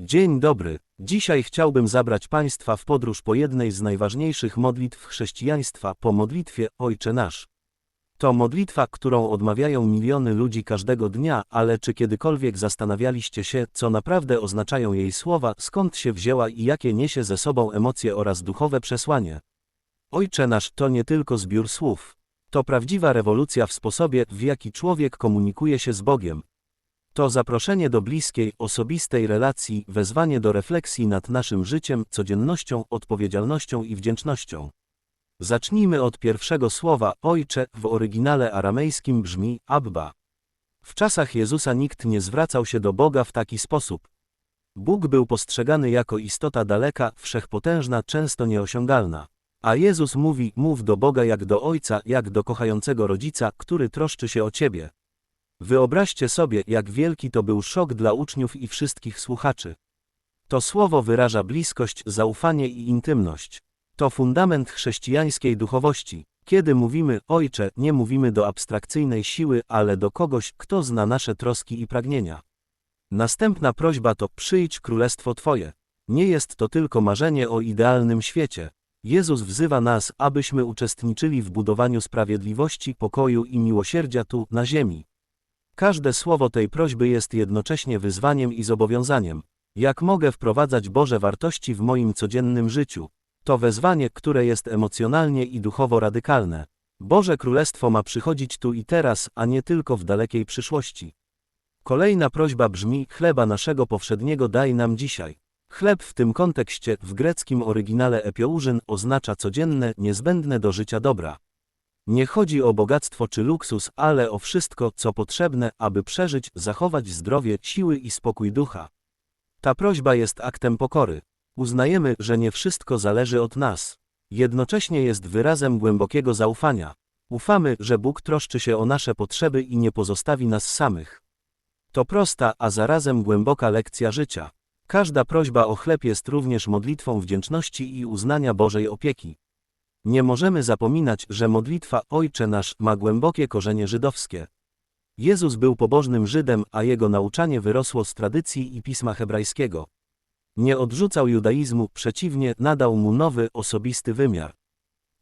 Dzień dobry. Dzisiaj chciałbym zabrać Państwa w podróż po jednej z najważniejszych modlitw chrześcijaństwa, po modlitwie Ojcze Nasz. To modlitwa, którą odmawiają miliony ludzi każdego dnia, ale czy kiedykolwiek zastanawialiście się, co naprawdę oznaczają jej słowa, skąd się wzięła i jakie niesie ze sobą emocje oraz duchowe przesłanie? Ojcze Nasz to nie tylko zbiór słów. To prawdziwa rewolucja w sposobie, w jaki człowiek komunikuje się z Bogiem. To zaproszenie do bliskiej, osobistej relacji, wezwanie do refleksji nad naszym życiem, codziennością, odpowiedzialnością i wdzięcznością. Zacznijmy od pierwszego słowa, ojcze, w oryginale aramejskim brzmi Abba. W czasach Jezusa nikt nie zwracał się do Boga w taki sposób. Bóg był postrzegany jako istota daleka, wszechpotężna, często nieosiągalna. A Jezus mówi, mów do Boga jak do Ojca, jak do kochającego rodzica, który troszczy się o ciebie. Wyobraźcie sobie, jak wielki to był szok dla uczniów i wszystkich słuchaczy. To słowo wyraża bliskość, zaufanie i intymność. To fundament chrześcijańskiej duchowości. Kiedy mówimy Ojcze, nie mówimy do abstrakcyjnej siły, ale do kogoś, kto zna nasze troski i pragnienia. Następna prośba to przyjdź królestwo Twoje. Nie jest to tylko marzenie o idealnym świecie. Jezus wzywa nas, abyśmy uczestniczyli w budowaniu sprawiedliwości, pokoju i miłosierdzia tu, na ziemi. Każde słowo tej prośby jest jednocześnie wyzwaniem i zobowiązaniem. Jak mogę wprowadzać Boże wartości w moim codziennym życiu? To wezwanie, które jest emocjonalnie i duchowo radykalne. Boże Królestwo ma przychodzić tu i teraz, a nie tylko w dalekiej przyszłości. Kolejna prośba brzmi: Chleba naszego powszedniego daj nam dzisiaj. Chleb w tym kontekście, w greckim oryginale epiołużyn, oznacza codzienne, niezbędne do życia dobra. Nie chodzi o bogactwo czy luksus, ale o wszystko, co potrzebne, aby przeżyć, zachować zdrowie, siły i spokój ducha. Ta prośba jest aktem pokory. Uznajemy, że nie wszystko zależy od nas. Jednocześnie jest wyrazem głębokiego zaufania. Ufamy, że Bóg troszczy się o nasze potrzeby i nie pozostawi nas samych. To prosta, a zarazem głęboka lekcja życia. Każda prośba o chleb jest również modlitwą wdzięczności i uznania Bożej opieki. Nie możemy zapominać, że modlitwa Ojcze nasz ma głębokie korzenie żydowskie. Jezus był pobożnym Żydem, a jego nauczanie wyrosło z tradycji i pisma hebrajskiego. Nie odrzucał judaizmu, przeciwnie, nadał mu nowy, osobisty wymiar.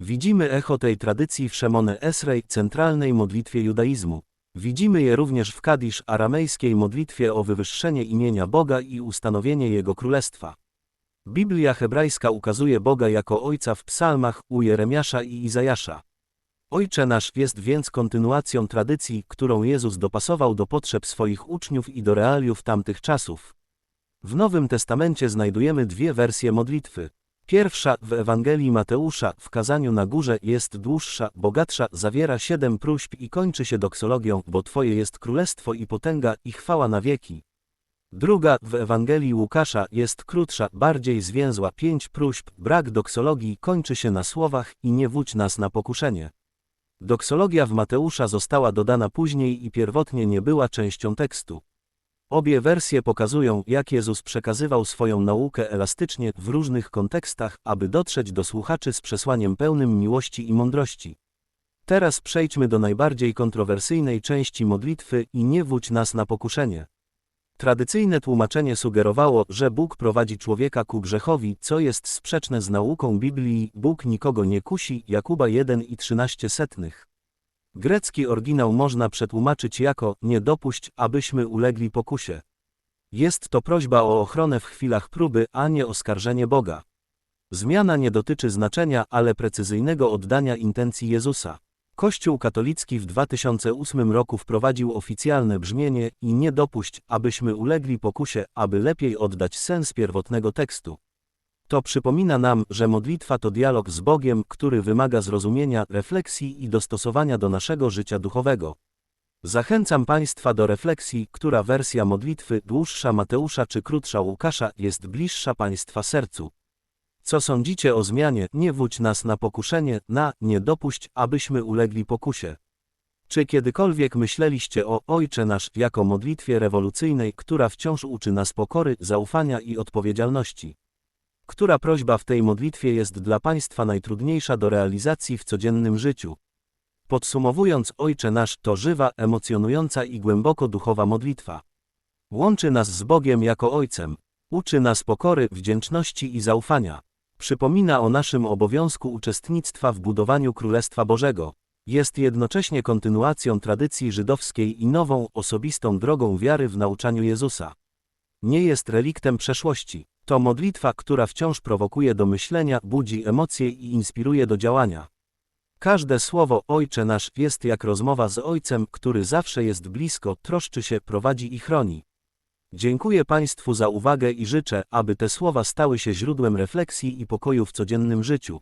Widzimy echo tej tradycji w Szemone Esrej, centralnej modlitwie judaizmu. Widzimy je również w Kadisz, aramejskiej modlitwie o wywyższenie imienia Boga i ustanowienie Jego Królestwa. Biblia hebrajska ukazuje Boga jako Ojca w psalmach u Jeremiasza i Izajasza. Ojcze nasz jest więc kontynuacją tradycji, którą Jezus dopasował do potrzeb swoich uczniów i do realiów tamtych czasów. W Nowym Testamencie znajdujemy dwie wersje modlitwy. Pierwsza, w Ewangelii Mateusza, w kazaniu na górze, jest dłuższa, bogatsza, zawiera siedem próśb i kończy się doksologią, bo Twoje jest królestwo i potęga i chwała na wieki. Druga, w Ewangelii Łukasza, jest krótsza, bardziej zwięzła, pięć próśb, brak doksologii kończy się na słowach i nie wódź nas na pokuszenie. Doksologia w Mateusza została dodana później i pierwotnie nie była częścią tekstu. Obie wersje pokazują, jak Jezus przekazywał swoją naukę elastycznie w różnych kontekstach, aby dotrzeć do słuchaczy z przesłaniem pełnym miłości i mądrości. Teraz przejdźmy do najbardziej kontrowersyjnej części modlitwy i nie wódź nas na pokuszenie. Tradycyjne tłumaczenie sugerowało, że Bóg prowadzi człowieka ku grzechowi, co jest sprzeczne z nauką Biblii, Bóg nikogo nie kusi, Jakuba 1 i 13 setnych. Grecki oryginał można przetłumaczyć jako nie dopuść, abyśmy ulegli pokusie. Jest to prośba o ochronę w chwilach próby, a nie oskarżenie Boga. Zmiana nie dotyczy znaczenia, ale precyzyjnego oddania intencji Jezusa. Kościół katolicki w 2008 roku wprowadził oficjalne brzmienie i nie dopuść, abyśmy ulegli pokusie, aby lepiej oddać sens pierwotnego tekstu. To przypomina nam, że modlitwa to dialog z Bogiem, który wymaga zrozumienia, refleksji i dostosowania do naszego życia duchowego. Zachęcam Państwa do refleksji, która wersja modlitwy, dłuższa Mateusza czy krótsza Łukasza, jest bliższa Państwa sercu. Co sądzicie o zmianie, nie wódź nas na pokuszenie, na, nie dopuść, abyśmy ulegli pokusie. Czy kiedykolwiek myśleliście o Ojcze Nasz jako modlitwie rewolucyjnej, która wciąż uczy nas pokory, zaufania i odpowiedzialności? Która prośba w tej modlitwie jest dla Państwa najtrudniejsza do realizacji w codziennym życiu? Podsumowując, Ojcze Nasz to żywa, emocjonująca i głęboko duchowa modlitwa. Łączy nas z Bogiem jako Ojcem. Uczy nas pokory, wdzięczności i zaufania. Przypomina o naszym obowiązku uczestnictwa w budowaniu Królestwa Bożego. Jest jednocześnie kontynuacją tradycji żydowskiej i nową, osobistą drogą wiary w nauczaniu Jezusa. Nie jest reliktem przeszłości. To modlitwa, która wciąż prowokuje do myślenia, budzi emocje i inspiruje do działania. Każde słowo Ojcze nasz jest jak rozmowa z Ojcem, który zawsze jest blisko, troszczy się, prowadzi i chroni. Dziękuję Państwu za uwagę i życzę, aby te słowa stały się źródłem refleksji i pokoju w codziennym życiu.